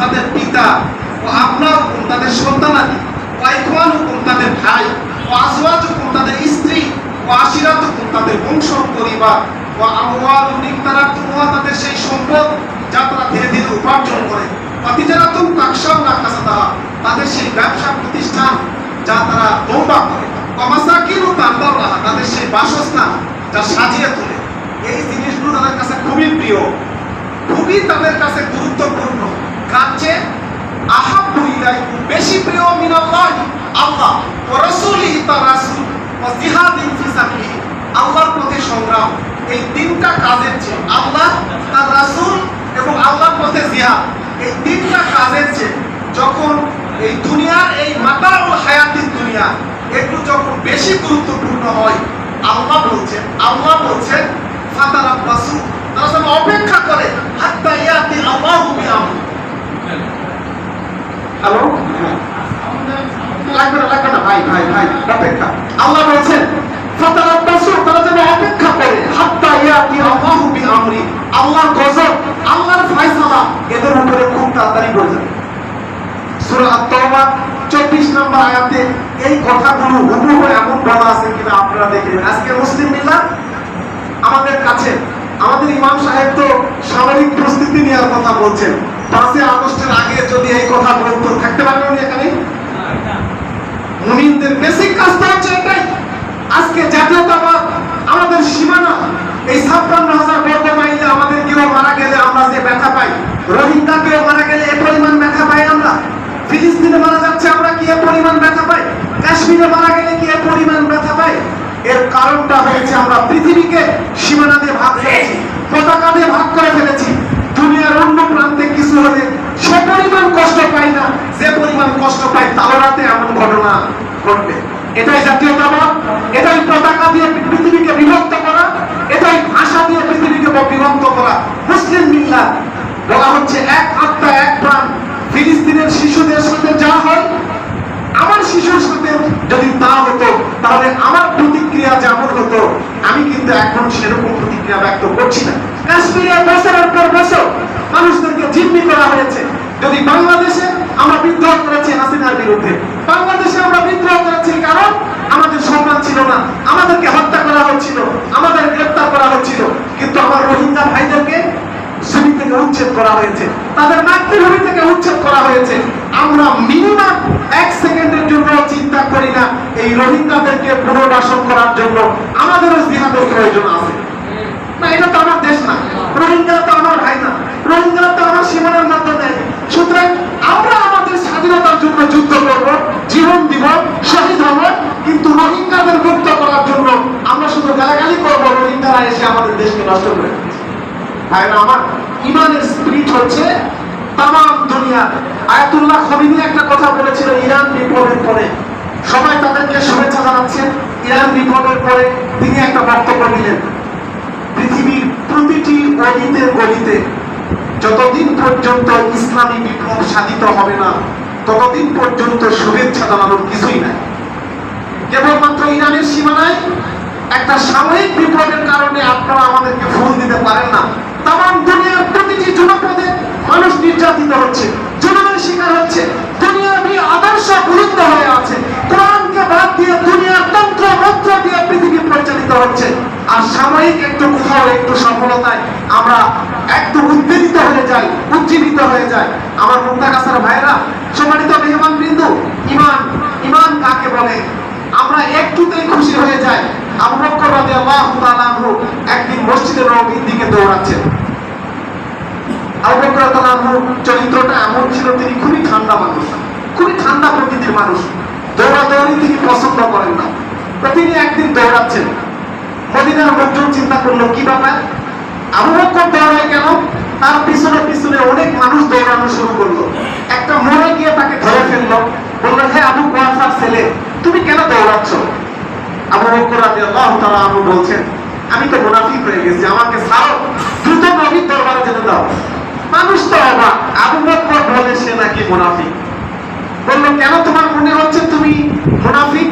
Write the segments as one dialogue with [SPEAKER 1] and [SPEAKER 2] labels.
[SPEAKER 1] তাদের পিতা ও আপনারকুম তাদের সন্তানাদি। ইখওয়ানুকুম তাদের ভাই। ও আজওয়াজুকুম তাদের স্ত্রী। ও আশিরাতুকুম তাদের বংশ পরিবার। ও ইকতারাতুমুহা তাদের সেই সম্পদ যা তারা ধীরে ধীরে উপার্জন করে। অতিজারাতুম তাকশাউনা কাসাদাহা তাদের সেই ব্যবসা প্রতিষ্ঠান যা তারা দৌড়া করে। অমাসাকিন ও তাদের সেই বাসস্থান যা সাজিয়ে তোলে এই জিনিসগুলো তাদের কাছে খুবই প্রিয় খুবই তাদের কাছে গুরুত্বপূর্ণ। ইলাইকুম বেশি প্রিয় মিনাল্লাহ আল্লাহ রাসূলিহি রাসূল জিহাদিন ফি সাবিলিহি। আল্লাহর সংগ্রাম, এই তিনটা কাজের চেয়ে আল্লাহ তার রাসূল এবং আল্লাহর পথে জিহাদ। এই তিনটা কাজের চেয়ে যখন এই দুনিয়ার এই দুনিয়া একটু যখন বেশি গুরুত্বপূর্ণ হয়, আল্লাহ বলছেন আল্লাহ বলছেন যেন অপেক্ষা করে, হাত্তা ইয়াতি আল্লাহু বিআমরি হ্যালো লাগবে না লাগবে না। ভাই ভাই ভাই, অপেক্ষা। আল্লাহ বলছেন, ফাতারাব্বাসু তারা যেন অপেক্ষা করে, হাত্তা ইয়াতি আল্লাহু বিআমরি আল্লাহর গজব, আল্লাহর ফয়সালা এদের উপরে খুব তাড়াতাড়ি করে যাবে। সূরা আত-তাওবা 24 নম্বর আয়াতে এই কথাগুলো হুবহু এমন বলা আছে কিনা আপনারা দেখে আজকে মুসলিম মিল্লাত আমাদের কাছে আমাদের ইমাম সাহেব তো সামরিক প্রস্তুতি নেওয়ার কথা বলছেন। পাঁচই আগস্টের আগে যদি এই কথা বলতো থাকতে পারবেন উনি এখানে? মুমিনদের বেসিক কাজটা হচ্ছে এটাই। আজকে জাতীয়তাবাদ আমাদের সীমানা এই ছাপ্পান্ন হাজার বর্গ মাইলে আমাদের কেউ মারা গেলে আমরা যে ব্যথা পাই রোহিঙ্গা কেউ মারা গেলে এ পরিমাণ ব্যথা পাই আমরা ফিলিস্তিনে মারা যাচ্ছে আমরা কি এ পরিমাণ ব্যথা পাই কাশ্মীরে মারা গেলে কি এ পরিমাণ ব্যথা পাই এর কারণটা হয়েছে আমরা পৃথিবীকে সীমানা দিয়ে ভাগ করেছি, পতাকা দিয়ে ভাগ করে ফেলেছি। দুনিয়ার অন্য প্রান্তে কিছু হলে সে পরিমাণ কষ্ট পাই না, যে পরিমাণ কষ্ট পাই তালোরাতে এমন ঘটনা ঘটবে। এটাই জাতীয়তাবাদ, এটাই পতাকা দিয়ে পৃথিবীকে বিভক্ত করা, এটাই ভাষা দিয়ে পৃথিবীকে বিভক্ত করা। মুসলিম মিল্লা বলা হচ্ছে এক আত্মা, এক প্রাণ। ফিলিস্তিনের শিশুদের সাথে যা হয় আমার শিশুর সাথে যদি তা হতো তাহলে আমার প্রতিক্রিয়া যেমন হতো, আমি কিন্তু এখন সেরকম প্রতিক্রিয়া ব্যক্ত করছি না। মানুষদেরকে জিম্মি করা হয়েছে। যদি বাংলাদেশে আমরা বিদ্রোহ করেছি হাসিনার বিরুদ্ধে, বাংলাদেশে আমরা বিদ্রোহ করেছি কারণ আমাদের সম্মান ছিল না, আমাদেরকে হত্যা করা হচ্ছিল, আমাদের গ্রেপ্তার করা হচ্ছিল। কিন্তু আমার রোহিঙ্গা ভাইদেরকে জমি থেকে উচ্ছেদ করা হয়েছে। তাদের মাতৃভূমি থেকে উচ্ছেদ করা হয়েছে। আমরা মিনিমাম এক সেকেন্ডের জন্য চিন্তা করি না, এই রোহিঙ্গাদেরকে পুনর্বাসন করার জন্য। আমাদেরও জিহাদের প্রয়োজন আছে। না, এটা তো আমার দেশ না। তো আমার ভাই না। তো আমার সীমানার মধ্যে নেই। সুতরাং আমরা আমাদের স্বাধীনতার জন্য যুদ্ধ করব, জীবন দিব, শহীদ হব। কিন্তু রোহিঙ্গাদের মুক্ত করার জন্য আমরা শুধু গালাগালি করব, রোহিঙ্গারা এসে আমাদের দেশকে নষ্ট করে যতদিন পর্যন্ত ইসলামী বিপ্লব সাধিত হবে না, ততদিন পর্যন্ত শুভেচ্ছা জানানোর কিছুই নাই। কেবলমাত্র ইরানের সীমানায় একটা সাময়িক বিপ্লবের কারণে আপনারা আমাদেরকে ফুল দিতে পারেন না। তাম দুনিয়ার প্রতিটি জনপদে মানুষ নির্যাতিত হচ্ছে, জুলুমের শিকার হচ্ছে, দুনিয়ার এই আদর্শ বিরুদ্ধ হয়ে আছে। কোরআনকে বাদ দিয়ে দুনিয়ার তন্ত্র, মন্ত্র দিয়ে পৃথিবী পরিচালিত হচ্ছে। আর সাময়িক একটু কোথাও একটু সফলতায় আমরা একটু উদ্বেলিত হয়ে যাই, উজ্জীবিত হয়ে যাই। আমার মুক্তা কাছার ভাইরা সম্মানিত মেহমান বিন্দু, ইমান ইমান কাকে বলে? আমরা একটুতেই খুশি হয়ে যাই। আবু বকর রাদিয়াল্লাহু তাআলা একদিন মসজিদের নববীর দিকে দৌড়াচ্ছেন আবু বকর রাদিয়াল্লাহু আনহু চরিত্রটা এমন ছিল, তিনি খুবই ঠান্ডা মানুষ, খুবই ঠান্ডা প্রকৃতির মানুষ। দৌড়াদৌড়ি তিনি পছন্দ করেন না। তিনি একদিন দৌড়াচ্ছেন। মদিনার লোকজন চিন্তা করল, কি ব্যাপার? আবু বকর দৌড়ায় কেন? তার পিছনে পিছনে অনেক মানুষ দৌড়ানো শুরু করল। একটা মরে গিয়ে তাকে ধরে ফেলল। বলল হ্যাঁ আবু কুয়াফার ছেলে, তুমি কেন দৌড়াচ্ছ? আবু বকর রাদিয়াল্লাহু তাআলা আনহু বলছেন, আমি তো মুনাফিক হয়ে গেছি, আমাকে ছাড়ো, দ্রুত নবীর দরবারে যেতে দাও। মানুষ তো অবাক আবু বকর বলে সে নাকি মুনাফিক। বলল, কেন তোমার মনে হচ্ছে তুমি মুনাফিক?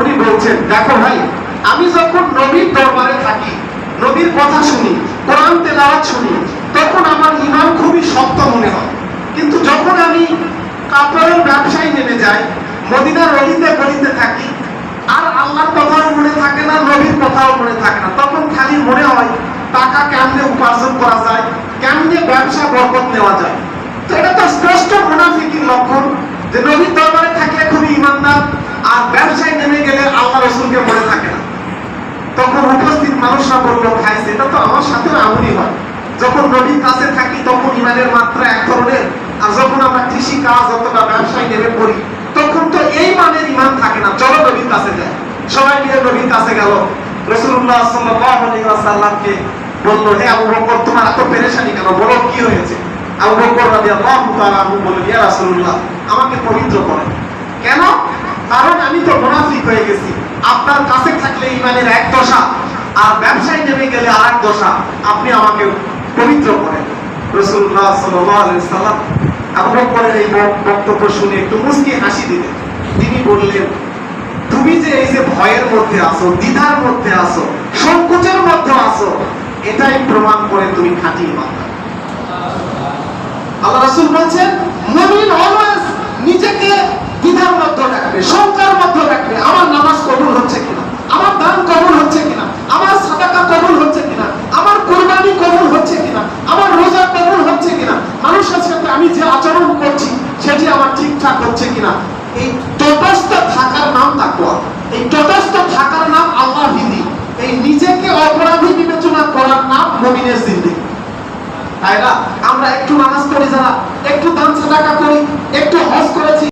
[SPEAKER 1] উনি বলছেন, দেখো ভাই, আমি যখন নবীর দরবারে থাকি, নবীর কথা শুনি, কোরআন তেলাওয়াত শুনি, তখন খুবই শক্ত মনে হয়। কিন্তু যখন আমি কাপড়ের ব্যবসায় নেমে যাই, মদিনার অলিতে গলিতে থাকি, আর আল্লাহর কথাও মনে থাকে না, নবীর কথাও মনে থাকে না, তখন খালি মনে হয়, টাকা কেমনে উপার্জন করা যায় কেমনে ব্যবসা বরকত নেওয়া যায়। তো এটা তো স্পষ্ট মুনাফিকির লক্ষণ। যে নবীর দরবারে থাকলে খুবই ইমানদার, আর ব্যবসায় নেমে গেলে আল্লাহ রসুলকে মনে থাকে না। তখন উপস্থিত মানুষরা বলল, ভাই, সেটা তো আমার সাথে এমনই হয়। যখন নদীর কাছে থাকি, তখন ইমানের মাত্রা এক ধরনের। আর যখন আমরা কৃষি কাজ অথবা ব্যবসায় নেমে পড়ি, তখন তো এই মানের ইমান থাকে না। চলো নবীর কাছে যায় সবাই মিলে নবীর কাছে গেল। রসুল্লাহ সাল্লাহ আলী সাল্লামকে বলল, হে আবু বকর, তোমার এত পেরেশানি কেন? বলো, কি হয়েছে? আবু বকর রাদিয়াল্লাহু তাআলা আনহু বললেন, ইয়া রাসূলুল্লাহ, আমাকে পবিত্র করেন কেন? কারণ আমি তো মুনাফিক হয়ে গেছি। আপনার কাছে থাকলে ইমানের এক দশা, আর ব্যবসায় নেমে গেলে আর দশা, আপনি আমাকে পবিত্র করেন। রসুল্লাহ সাল্লাম আবু বকরের এই বক্তব্য শুনে একটু মুস্কি হাসি দিলেন। তিনি বললেন, তুমি যে এই যে ভয়ের মধ্যে আছো, দ্বিধার মধ্যে আছো, সংকোচের মধ্যে এটাই প্রমাণ করে তুমি খাঁটি ইমানদার আল্লাহ রাসূল বলছেন, মুমিন অলওয়েজ নিজেকে দ্বিধার মধ্যে রাখবে, শঙ্কার মধ্যে রাখবে। আমার নামাজ কবুল হচ্ছে কিনা? আমার দান কবুল হচ্ছে কিনা আমার সাদাকা কবুল হচ্ছে কিনা আমার কুরবানি কবুল হচ্ছে কিনা আমার রোজা কবুল হচ্ছে কিনা মানুষের সাথে আমি যে আচরণ করছি সেটি আমার ঠিকঠাক হচ্ছে কিনা এই তটস্থ থাকার নাম তাকওয়া এই তটস্থ থাকার নাম আল্লাহ ভীতি এই নিজেকে অপরাধী বিবেচনা করার নাম মমিনের তাই না? আমরা একটু নামাজ পড়ি যারা, একটু দান সাদাকা করি একটু হজ করেছি।